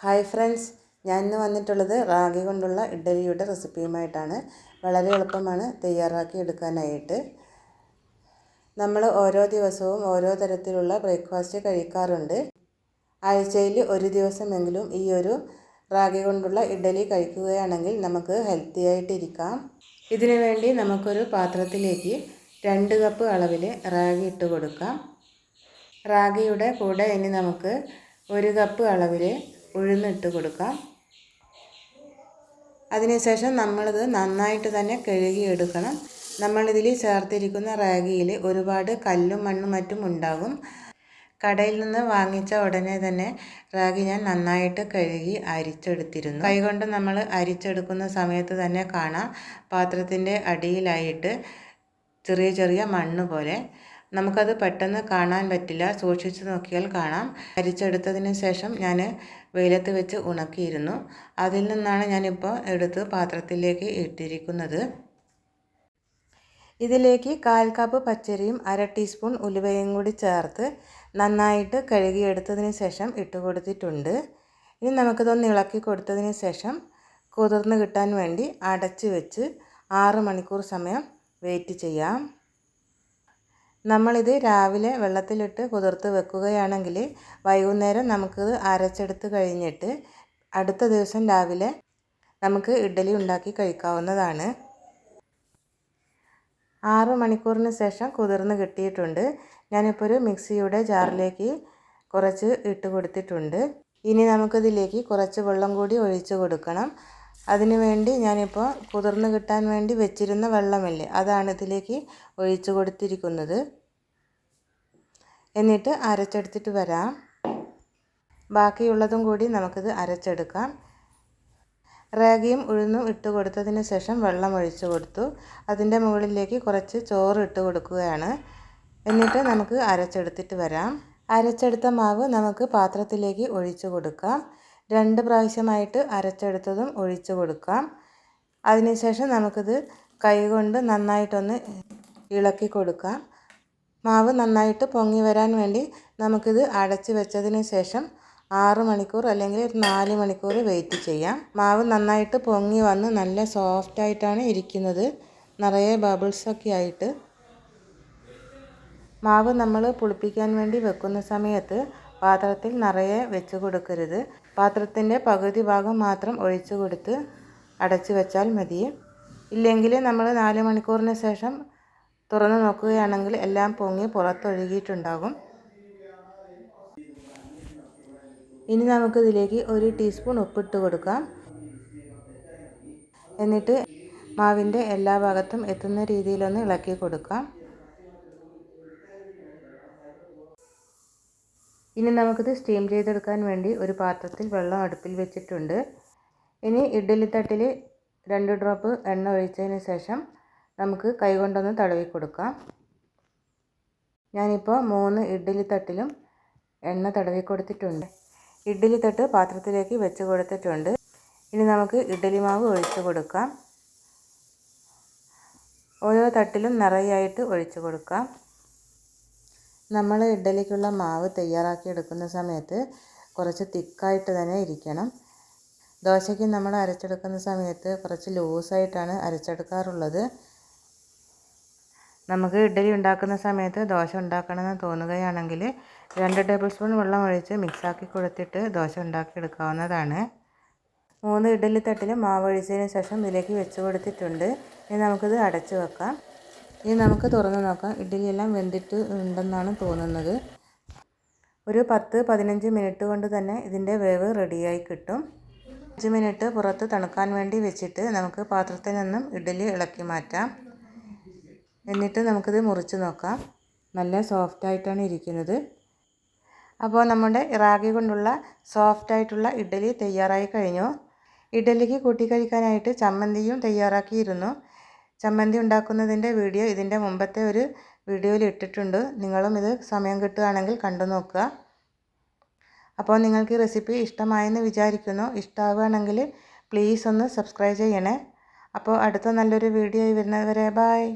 Hi friends ഞാൻ ഇന്ന് വന്നിട്ടുള്ളത് റാഗി കൊണ്ടുള്ള ഇഡ്ഡലിയുടെ റെസിപ്പിയുമായിട്ടാണ്. വളരെ എളുപ്പമാണ് തയ്യാറാക്കി എടുക്കാനായിട്ട്. നമ്മൾ ഓരോ ദിവസവും ഓരോ തരത്തിലുള്ള ബ്രേക്ക്ഫാസ്റ്റ് കഴിക്കാറുണ്ട്. ആഴ്ചയിൽ ഒരു ദിവസമെങ്കിലും ഈ ഒരു റാഗി കൊണ്ടുള്ള ഇഡ്ഡലി കഴിക്കുകയാണെങ്കിൽ നമുക്ക് ഹെൽത്തി ആയിട്ടിരിക്കാം ഇതിനു വേണ്ടി നമുക്കൊരു പാത്രത്തിലേക്ക് രണ്ട് കപ്പ് അളവിൽ റാഗി ഇട്ട് കൊടുക്കാം. റാഗിയുടെ കൂടെ ഇനി നമുക്ക് ഒരു കപ്പ് അളവിൽ ഉഴുന്നിട്ട് കൊടുക്കാം. അതിനുശേഷം നമ്മളിത് നന്നായിട്ട് തന്നെ കഴുകിയെടുക്കണം. നമ്മളിതിൽ ചേർത്തിരിക്കുന്ന റാഗിയിൽ ഒരുപാട് കല്ലും മണ്ണും മറ്റും ഉണ്ടാകും. കടയിൽ നിന്ന് വാങ്ങിച്ച ഉടനെ തന്നെ റാഗി ഞാൻ നന്നായിട്ട് കഴുകി അരിച്ചെടുത്തിരുന്നു. കൈകൊണ്ട് നമ്മൾ അരിച്ചെടുക്കുന്ന സമയത്ത് തന്നെ കാണാം. പാത്രത്തിന്റെ അടിയിലായിട്ട് ചെറിയ ചെറിയ മണ്ണ് പോലെ നമുക്കത് പെട്ടെന്ന് കാണാൻ പറ്റില്ല. സൂക്ഷിച്ച് നോക്കിയാൽ കാണാം. അരിച്ചെടുത്തതിന് ശേഷം ഞാൻ വെയിലത്ത് വെച്ച് ഉണക്കിയിരുന്നു. അതിൽ നിന്നാണ് ഞാനിപ്പോൾ എടുത്ത് പാത്രത്തിലേക്ക് ഇട്ടിരിക്കുന്നത്. ഇതിലേക്ക് കാൽ കപ്പ് പച്ചരിയും അര ടീസ്പൂൺ ഉലുവയും കൂടി ചേർത്ത് നന്നായിട്ട് കഴുകിയെടുത്തതിന് ശേഷം ഇട്ട് കൊടുത്തിട്ടുണ്ട്. ഇനി നമുക്കിതൊന്ന് ഇളക്കി കൊടുത്തതിന് ശേഷം കുതിർന്ന് കിട്ടാൻ വേണ്ടി അടച്ച് വെച്ച് ആറ് മണിക്കൂർ സമയം വെയിറ്റ് ചെയ്യാം. നമ്മളിത് രാവിലെ വെള്ളത്തിലിട്ട് കുതിർത്ത് വെക്കുകയാണെങ്കിൽ വൈകുന്നേരം നമുക്കിത് അരച്ചെടുത്ത് കഴിഞ്ഞിട്ട് അടുത്ത ദിവസം രാവിലെ നമുക്ക് ഇഡ്ഡലി ഉണ്ടാക്കി കഴിക്കാവുന്നതാണ്. ആറ് മണിക്കൂറിന് ശേഷം കുതിർന്ന് കിട്ടിയിട്ടുണ്ട്. ഞാനിപ്പോൾ ഒരു മിക്സിയുടെ ജാറിലേക്ക് കുറച്ച് ഇട്ട് കൊടുത്തിട്ടുണ്ട്. ഇനി നമുക്കിതിലേക്ക് കുറച്ച് വെള്ളം കൂടി ഒഴിച്ച് കൊടുക്കണം. അതിന് വേണ്ടി ഞാനിപ്പോൾ കുതിർന്ന് കിട്ടാൻ വേണ്ടി വെച്ചിരുന്ന വെള്ളമില്ലേ അതാണ് ഇതിലേക്ക് ഒഴിച്ചു കൊടുത്തിരിക്കുന്നത്. എന്നിട്ട് അരച്ചെടുത്തിട്ട് വരാം. ബാക്കിയുള്ളതും കൂടി നമുക്കിത് അരച്ചെടുക്കാം. റാഗിയും ഉഴുന്നും ഇട്ട് കൊടുത്തതിന് ശേഷം വെള്ളം ഒഴിച്ചു കൊടുത്തു. അതിന്റെ മുകളിലേക്ക് കുറച്ച് ചോറ് ഇട്ട് കൊടുക്കുകയാണ്. എന്നിട്ട് നമുക്ക് അരച്ചെടുത്തിട്ട് വരാം. അരച്ചെടുത്ത മാവ് നമുക്ക് പാത്രത്തിലേക്ക് ഒഴിച്ചു കൊടുക്കാം. രണ്ട് പ്രാവശ്യമായിട്ട് അരച്ചെടുത്തതും ഒഴിച്ചു കൊടുക്കാം. അതിനുശേഷം നമുക്കിത് കൈകൊണ്ട് നന്നായിട്ടൊന്ന് ഇളക്കി കൊടുക്കാം. മാവ് നന്നായിട്ട് പൊങ്ങി വരാൻ വേണ്ടി നമുക്കിത് അടച്ചു വെച്ചതിന് ശേഷം ആറ് മണിക്കൂർ അല്ലെങ്കിൽ നാല് മണിക്കൂർ വെയിറ്റ് ചെയ്യാം. മാവ് നന്നായിട്ട് പൊങ്ങി വന്ന് നല്ല സോഫ്റ്റ് ആയിട്ടാണ് ഇരിക്കുന്നത്. നിറയെ ബബിൾസൊക്കെ ആയിട്ട്. മാവ് നമ്മൾ പുളിപ്പിക്കാൻ വേണ്ടി വെക്കുന്ന സമയത്ത് പാത്രത്തിൽ നിറയെ വെച്ച് കൊടുക്കരുത്. പാത്രത്തിന്റെ പകുതി ഭാഗം മാത്രം ഒഴിച്ചു കൊടുത്ത് അടച്ചു വെച്ചാൽ മതി. ഇല്ലെങ്കിൽ നമ്മൾ നാല് മണിക്കൂറിന് ശേഷം തുറന്നു നോക്കുകയാണെങ്കിൽ എല്ലാം പൊങ്ങി പുറത്തൊഴുകിയിട്ടുണ്ടാകും. ഇനി നമുക്കിതിലേക്ക് ഒരു ടീസ്പൂൺ ഉപ്പിട്ട് കൊടുക്കാം. എന്നിട്ട് മാവിന്റെ എല്ലാ ഭാഗത്തും എത്തുന്ന രീതിയിലൊന്ന് ഇളക്കി കൊടുക്കാം. ഇനി നമുക്കിത് സ്റ്റീം ചെയ്തെടുക്കാൻ വേണ്ടി ഒരു പാത്രത്തിൽ വെള്ളം അടുപ്പിൽ വെച്ചിട്ടുണ്ട്. ഇനി ഇഡ്ഡലി തട്ടിൽ രണ്ട് ഡ്രോപ്പ് എണ്ണ ഒഴിച്ചതിന് ശേഷം നമുക്ക് കൈകൊണ്ടൊന്ന് തടവി കൊടുക്കാം. ഞാനിപ്പോൾ മൂന്ന് ഇഡ്ഡലി തട്ടിലും എണ്ണ തടവി കൊടുത്തിട്ടുണ്ട്. ഇഡ്ഡലി തട്ട് പാത്രത്തിലേക്ക് വെച്ച് കൊടുത്തിട്ടുണ്ട്. ഇനി നമുക്ക് ഇഡ്ഡലി മാവ് ഒഴിച്ച് കൊടുക്കാം. ഓരോ തട്ടിലും നിറയായിട്ട് ഒഴിച്ചു കൊടുക്കാം. നമ്മൾ ഇഡ്ഡലിക്കുള്ള മാവ് തയ്യാറാക്കി എടുക്കുന്ന സമയത്ത് കുറച്ച് തിക്കായിട്ട് തന്നെ ഇരിക്കണം. ദോശയ്ക്ക് നമ്മൾ അരച്ചെടുക്കുന്ന സമയത്ത് കുറച്ച് ലൂസായിട്ടാണ് അരച്ചെടുക്കാറുള്ളത്. നമുക്ക് ഇഡ്ഡലി ഉണ്ടാക്കുന്ന സമയത്ത് ദോശ ഉണ്ടാക്കണമെന്ന് തോന്നുകയാണെങ്കിൽ രണ്ട് ടേബിൾ സ്പൂൺ വെള്ളം ഒഴിച്ച് മിക്സാക്കി കൊടുത്തിട്ട് ദോശ ഉണ്ടാക്കിയെടുക്കാവുന്നതാണ്. മൂന്ന് ഇഡ്ഡലി തട്ടിൽ മാവ് ഒഴിച്ചതിന് ശേഷം ഇതിലേക്ക് വെച്ച് കൊടുത്തിട്ടുണ്ട്. ഇനി നമുക്കിത് അടച്ചു വെക്കാം. ഇനി നമുക്ക് തുറന്ന് നോക്കാം. ഇഡ്ഡലിയെല്ലാം വെന്തിട്ട് ഉണ്ടെന്നാണ് തോന്നുന്നത്. ഒരു പത്ത് പതിനഞ്ച് മിനിറ്റ് കൊണ്ട് തന്നെ ഇതിന്റെ വേവ് റെഡിയായി കിട്ടും. അഞ്ച് മിനിറ്റ് പുറത്ത് തണുക്കാൻ വേണ്ടി വെച്ചിട്ട് നമുക്ക് പാത്രത്തിൽ നിന്നും ഇഡ്ഡലി ഇളക്കി മാറ്റാം. എന്നിട്ട് നമുക്കിത് മുറിച്ച് നോക്കാം. നല്ല സോഫ്റ്റായിട്ടാണ് ഇരിക്കുന്നത്. അപ്പോൾ നമ്മുടെ റാഗി കൊണ്ടുള്ള സോഫ്റ്റായിട്ടുള്ള ഇഡ്ഡലി തയ്യാറായി കഴിഞ്ഞു. ഇഡ്ഡലിക്ക് കൂട്ടി കഴിക്കാനായിട്ട് ചമ്മന്തിയും തയ്യാറാക്കിയിരുന്നു. ചമ്മന്തി ഉണ്ടാക്കുന്നതിന്റെ വീഡിയോ ഇതിന്റെ മുമ്പത്തെ ഒരു വീഡിയോയിൽ ഇട്ടിട്ടുണ്ട്. നിങ്ങളും ഇത് സമയം കിട്ടുകയാണെങ്കിൽ കണ്ടു നോക്കുക. അപ്പോൾ നിങ്ങൾക്ക് ഈ റെസിപ്പി ഇഷ്ടമായെന്ന് വിചാരിക്കുന്നു. ഇഷ്ടമാവുകയാണെങ്കിൽ പ്ലീസ് ഒന്ന് സബ്സ്ക്രൈബ് ചെയ്യണേ. അപ്പോൾ അടുത്ത നല്ലൊരു വീഡിയോ ആയി വരുന്നത് വരെ ബായ്